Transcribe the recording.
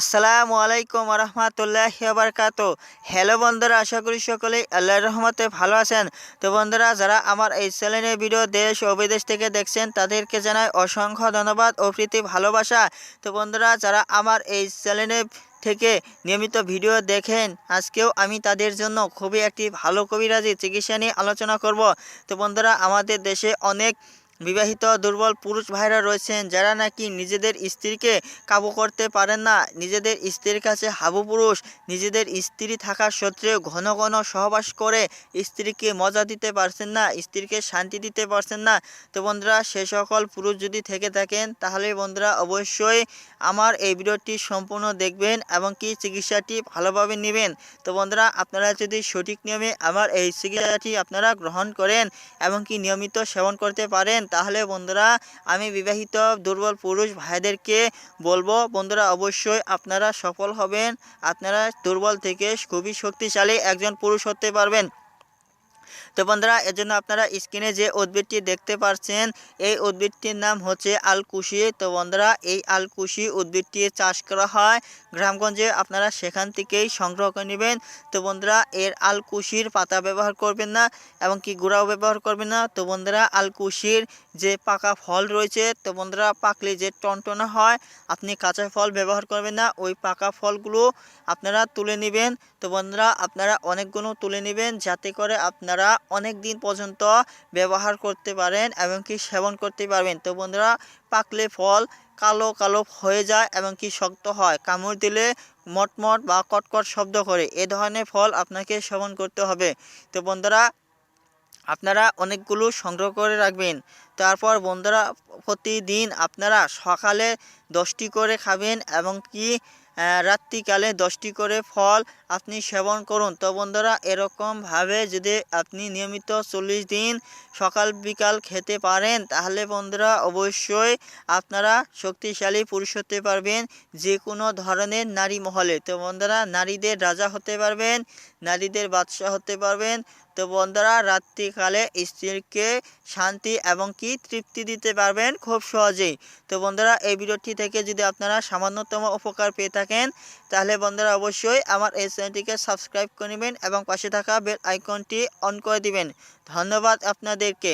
আসসালামু আলাইকুম রহমতুল্লাহ বারকাত হ্যালো বন্ধুরা, আশা করি সকলেই আল্লাহর রহমতে ভালো আছেন। তো বন্ধুরা, যারা আমার এই চ্যানেলের ভিডিও দেশ ও বিদেশ থেকে দেখছেন, তাদেরকে জানাই অসংখ্য ধন্যবাদ ও প্রীতি ভালোবাসা। তো বন্ধুরা, যারা আমার এই চ্যানেলের থেকে নিয়মিত ভিডিও দেখেন, আজকেও আমি তাদের জন্য খুবই একটি ভালো কবিরাজি চিকিৎসা নিয়ে আলোচনা করব। তো বন্ধুরা, আমাদের দেশে অনেক বিবাহিত দুর্বল পুরুষ ভাইরা রয়েছেন, যারা নাকি নিজেদের স্ত্রীকে কাবু করতে পারেন না। নিজেদের স্ত্রীর কাছে হাবু পুরুষ, নিজেদের স্ত্রী থাকা সত্ত্বেও ঘন ঘন সহবাস করে স্ত্রীকে মজা দিতে পারছেন না, স্ত্রীকে শান্তি দিতে পারছেন না। তো বন্ধুরা, সে সকল পুরুষ যদি থেকে থাকেন, তাহলে বন্ধুরা অবশ্যই আমার এই ভিডিওটি সম্পূর্ণ দেখবেন এবং কি চিকিৎসাটি ভালোভাবে নেবেন। তো বন্ধুরা, আপনারা যদি সঠিক নিয়মে আমার এই চিকিৎসাটি আপনারা গ্রহণ করেন এবং কি নিয়মিত সেবন করতে পারেন তাহলে বন্ধুরা আমি বিবাহিত দুর্বল পুরুষ ভাইদেরকে বলব, বন্ধুরা অবশ্যই আপনারা সফল হবেন। আপনারা দুর্বল থেকে খুবই শক্তিশালী একজন পুরুষ হতে পারবেন। তো বন্ধুরা, এজন্য আপনারা স্ক্রিনে যে উদ্ভিদটি দেখতে পাচ্ছেন এই উদ্ভিদটির নাম হচ্ছে আলকুশি। তো বন্ধুরা, এই আলকুশি উদ্ভিদটি চাষ করা হয় গ্রামগঞ্জে, আপনারা সেখান থেকেই সংগ্রহ করে নেবেন। তো বন্ধুরা, এর আলকুশির পাতা ব্যবহার করবেন না, এবং কি গুঁড়াও ব্যবহার করবেন না। তো বন্ধুরা, আলকুশির যে পাকা ফল রয়েছে, তো বন্ধুরা, পাকলে যে টনটনা হয়, আপনি কাঁচা ফল ব্যবহার করবেন না, ওই পাকা ফলগুলো আপনারা তুলে নেবেন। তো বন্ধুরা, আপনারা অনেকগুলো তুলে নেবেন, যাতে করে আপনারা অনেক দিন পর্যন্ত ব্যবহার করতে পারেন এবং কি সেবন করতে পারবেন। তো বন্ধুরা, পাকলে ফল কালো কালো হয়ে যায় এবং কি শক্ত হয়। কামড় দিলে মটমট বা কটকট শব্দ করে। এ ধরনের ফল আপনাকে সেবন করতে হবে। তো বন্ধুরা, আপনারা অনেকগুলো সংগ্রহ করে রাখবেন। তারপর বন্ধুরা, প্রতিদিন আপনারা সকালে দশটি করে খাবেন এবং কি রাত্রিকালে দশটি করে ফল আপনি সেবন করুন। তো বন্ধুরা, এরকমভাবে যদি আপনি নিয়মিত চল্লিশ দিন সকাল বিকাল খেতে পারেন, তাহলে বন্ধুরা অবশ্যই আপনারা শক্তিশালী পুরুষ হতে পারবেন যে কোনো ধরনের নারী মহলে। তো বন্ধুরা, নারীদের রাজা হতে পারবেন, নারীদের বাদশাহ হতে পারবেন তো বন্ধুরা, রাত্রিকালে স্ত্রীকে শান্তি এবং কি তৃপ্তি দিতে পারবেন খুব সহজেই। তো বন্ধুরা, এই ভিডিওটি থেকে যদি আপনারা সামান্যতম উপকার পেয়ে থাকেন, তাহলে বন্ধুরা অবশ্যই আমার এই চ্যানেলটিকে সাবস্ক্রাইব করে নেবেন এবং পাশে থাকা বেল আইকনটি অন করে দিবেন। ধন্যবাদ আপনাদেরকে।